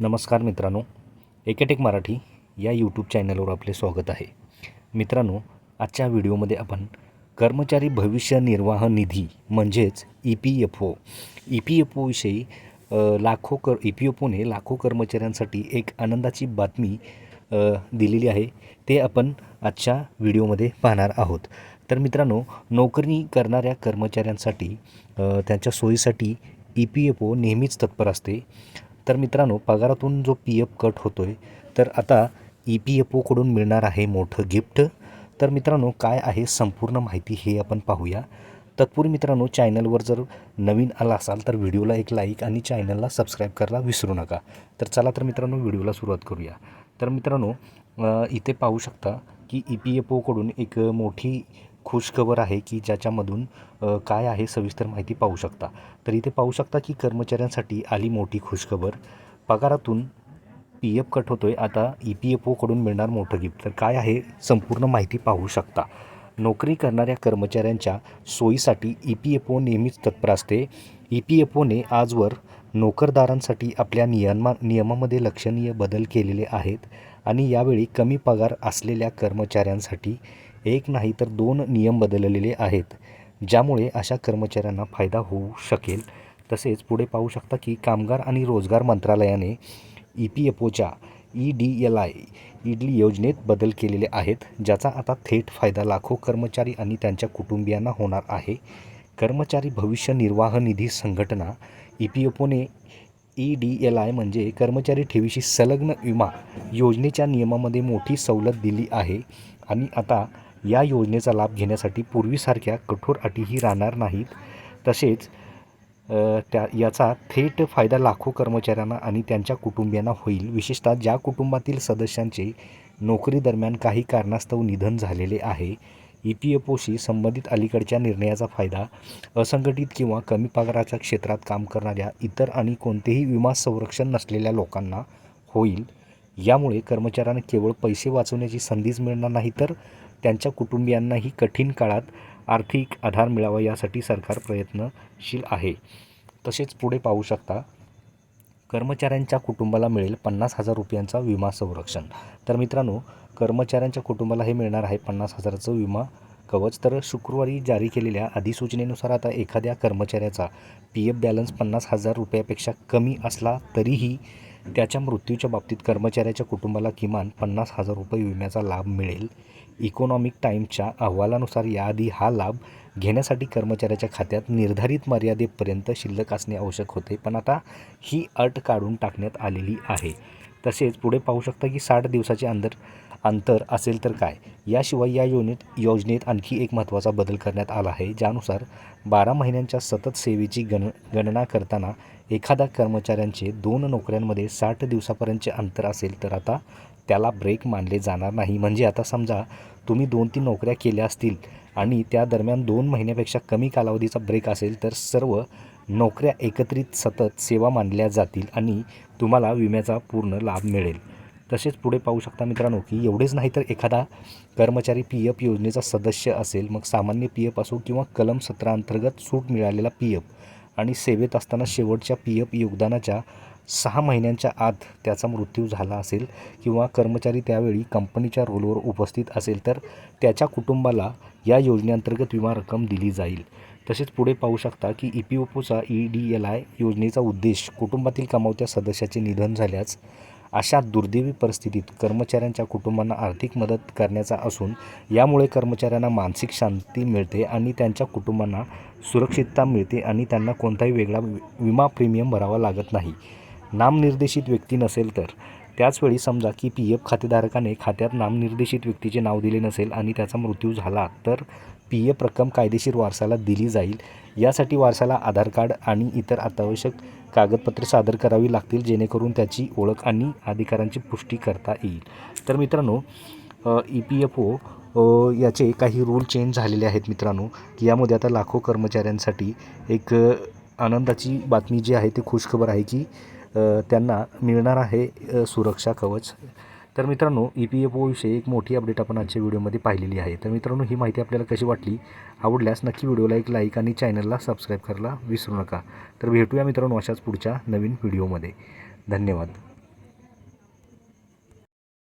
नमस्कार मित्रांनो एकेटेक मराठी या यूट्यूब चॅनलवर आपले स्वागत आहे. मित्रांनो आजच्या व्हिडिओमध्ये आपण कर्मचारी भविष्य निर्वाह निधी म्हणजेच E P F O E P F ओविषयी लाखो कर ई पी एफ ओने लाखो कर्मचाऱ्यांसाठी एक आनंदाची बातमी दिलेली आहे. ते आपण आजच्या व्हिडिओमध्ये पाहणार आहोत. तर मित्रांनो नोकरी करणाऱ्या कर्मचाऱ्यांसाठी त्यांच्या सोयीसाठी ई पी एफ ओ नेहमीच तत्पर असते. तर मित्रांनो पगारातून जो पी एफ कट होतो आहे तर आता ई पी एफ ओकडून मिळणार आहे मोठं गिफ्ट तर मित्रांनो काय आहे संपूर्ण माहिती हे आपण पाहूया. तत्पूर्वी मित्रांनो चॅनलवर जर नवीन आला असाल तर व्हिडिओला एक लाईक आणि चॅनलला सबस्क्राईब करायला विसरू नका. तर चला तर मित्रांनो व्हिडिओला सुरुवात करूया. तर मित्रांनो इथे पाहू शकता की ई पी एफ ओकडून एक मोठी खुशखबर आहे की ज्याच्यामधून काय आहे सविस्तर माहिती पाहू शकता. तर इथे पाहू शकता की कर्मचाऱ्यांसाठी आली मोठी खुशखबर. पगारातून पी एफ कट होतो आहे आता ई पी एफ ओकडून मिळणार मोठं गिफ्ट तर काय आहे संपूर्ण माहिती पाहू शकता. नोकरी करणाऱ्या कर्मचाऱ्यांच्या सोयीसाठी ई पी एफ ओ नेहमीच तत्पर असते. ई पी एफ ओने आजवर नोकरदारांसाठी आपल्या नियमा नियमामध्ये लक्षणीय बदल केलेले आहेत. आणि यावेळी कमी पगार असलेल्या कर्मचाऱ्यांसाठी एक नाही तर दोन नियम बदललेले आहेत ज्यामुळे अशा कर्मचाऱ्यांना फायदा होऊ शकेल. तसेच पुढे पाहू शकता की कामगार आणि रोजगार मंत्रालयाने ई पी एफ ओच्या ई डी एल आय ई योजनेत बदल केलेले आहेत ज्याचा आता थेट फायदा लाखो कर्मचारी आणि त्यांच्या कुटुंबियांना होणार आहे. कर्मचारी भविष्य निर्वाह निधी संघटना ई पी एफ ओने ई डी एल आय म्हणजे कर्मचारी ठेवीशी संलग्न विमा योजनेच्या नियमामध्ये मोठी सवलत दिली आहे आणि आता या योजनेचा लाभ घेण्यासाठी पूर्वीसारख्या कठोर अटीही राहणार नाहीत. तसेच त्या याचा थेट फायदा लाखो कर्मचाऱ्यांना आणि त्यांच्या कुटुंबियांना होईल. विशेषतः ज्या कुटुंबातील सदस्यांचे नोकरीदरम्यान काही कारणास्तव निधन झालेले आहे ई पी एफ ओशी संबंधित अलीकडच्या निर्णयाचा फायदा असंघटित किंवा कमी पगाराच्या क्षेत्रात काम करणाऱ्या इतर आणि कोणतेही विमा संरक्षण नसलेल्या लोकांना होईल. यामुळे कर्मचाऱ्यांना केवळ पैसे वाचवण्याची संधीच मिळणार नाही तर त्यांच्या कुटुंबियांनाही कठीण काळात आर्थिक आधार मिळावा यासाठी सरकार प्रयत्नशील आहे. तसेच पुढे पाहू शकता कर्मचाऱ्यांच्या कुटुंबाला मिळेल पन्नास हजार रुपयांचा विमा संरक्षण. तर मित्रांनो कर्मचाऱ्यांच्या कुटुंबाला हे मिळणार आहे पन्नास हजाराचं विमा कवच. तर शुक्रवारी जारी केलेल्या अधिसूचनेनुसार आता एखाद्या कर्मचाऱ्याचा पी एफ बॅलन्स पन्नास हजार रुपयापेक्षा कमी असला तरीही त्याच्या मृत्यूच्या बाबतीत कर्मचाऱ्याच्या कुटुंबाला किमान पन्नास हजार रुपये विम्याचा लाभ मिळेल. इकॉनॉमिक टाईमच्या अहवालानुसार याआधी हा लाभ घेण्यासाठी कर्मचाऱ्याच्या खात्यात निर्धारित मर्यादेपर्यंत शिल्लक असणे आवश्यक होते पण आता ही अट काढून टाकण्यात आलेली आहे. तसेच पुढे पाहू शकता की साठ दिवसाचे अंतर अंतर असेल तर काय? याशिवाय या योजनेत योजनेत आणखी एक महत्त्वाचा बदल करण्यात आला आहे ज्यानुसार बारा महिन्यांच्या सतत सेवेची गण गणना करताना एखाद्या कर्मचाऱ्यांचे दोन नोकऱ्यांमध्ये साठ दिवसापर्यंतचे अंतर असेल तर आता त्याला ब्रेक मानले जाणार नाही. म्हणजे आता समजा तुम्ही दोन तीन नोकऱ्या केल्या असतील आणि त्या दरम्यान दोन महिन्यापेक्षा कमी कालावधीचा ब्रेक असेल तर सर्व नोकऱ्या एकत्रित सतत सेवा मानल्या जातील आणि तुम्हाला विम्याचा पूर्ण लाभ मिळेल. तसेच पुढे पाहू शकता मित्रांनो की एवढेच नाही तर एखादा कर्मचारी पी एफ योजनेचा सदस्य असेल मग सामान्य पी एफ असो किंवा कलम सत्रांतर्गत सूट मिळालेला पी एफ आणि सेवेत असताना शेवटच्या पी एफ योगदानाच्या सहा महिन्यांच्या आत त्याचा मृत्यू झाला असेल किंवा कर्मचारी त्यावेळी कंपनीच्या रोलवर उपस्थित असेल तर त्याच्या कुटुंबाला या योजनेअंतर्गत विमा रक्कम दिली जाईल. तसेच पुढे पाहू शकता की ई पी ओपोचा ई डी एल आय योजनेचा उद्देश कुटुंबातील कमावत्या सदस्याचे निधन झाल्यास अशा दुर्दैवी परिस्थितीत कर्मचाऱ्यांच्या कुटुंबांना आर्थिक मदत करण्याचा असून यामुळे कर्मचाऱ्यांना मानसिक शांती मिळते आणि त्यांच्या कुटुंबांना सुरक्षितता मिळते आणि त्यांना कोणताही वेगळा विमा प्रीमियम भरावा लागत नाही. नामनिर्देशित व्यक्ती नसेल तर. त्याचवेळी समजा की पी एफ खातेधारकाने खात्यात नामनिर्देशित व्यक्तीचे नाव दिले नसेल आणि त्याचा मृत्यू झाला तर पी एफ रक्कम कायदेशीर वारसाला दिली जाईल. यासाठी वारसाला आधार कार्ड आणि इतर अत्यावश्यक कागदपत्रे सादर करावी लागतील जेणेकरून त्याची ओळख आणि अधिकारांची पुष्टी करता येईल. तर मित्रांनो ई पी एफ ओ याचे काही रूल चेंज झालेले आहेत मित्रांनो की यामध्ये आता लाखो कर्मचाऱ्यांसाठी एक आनंदाची बातमी जी आहे ती खुशखबर आहे की त्यांना मिळणार आहे सुरक्षा कवच. तर मित्रांनो ई पी एफ ओविषयी एक मोठी अपडेट आपण आजच्या व्हिडिओमध्ये पाहिलेली आहे. तर मित्रांनो ही माहिती आपल्याला कशी वाटली आवडल्यास नक्की व्हिडिओला एक लाईक आणि चॅनलला सबस्क्राईब करायला विसरू नका. तर भेटूया मित्रांनो अशाच पुढच्या नवीन व्हिडिओमध्ये. धन्यवाद.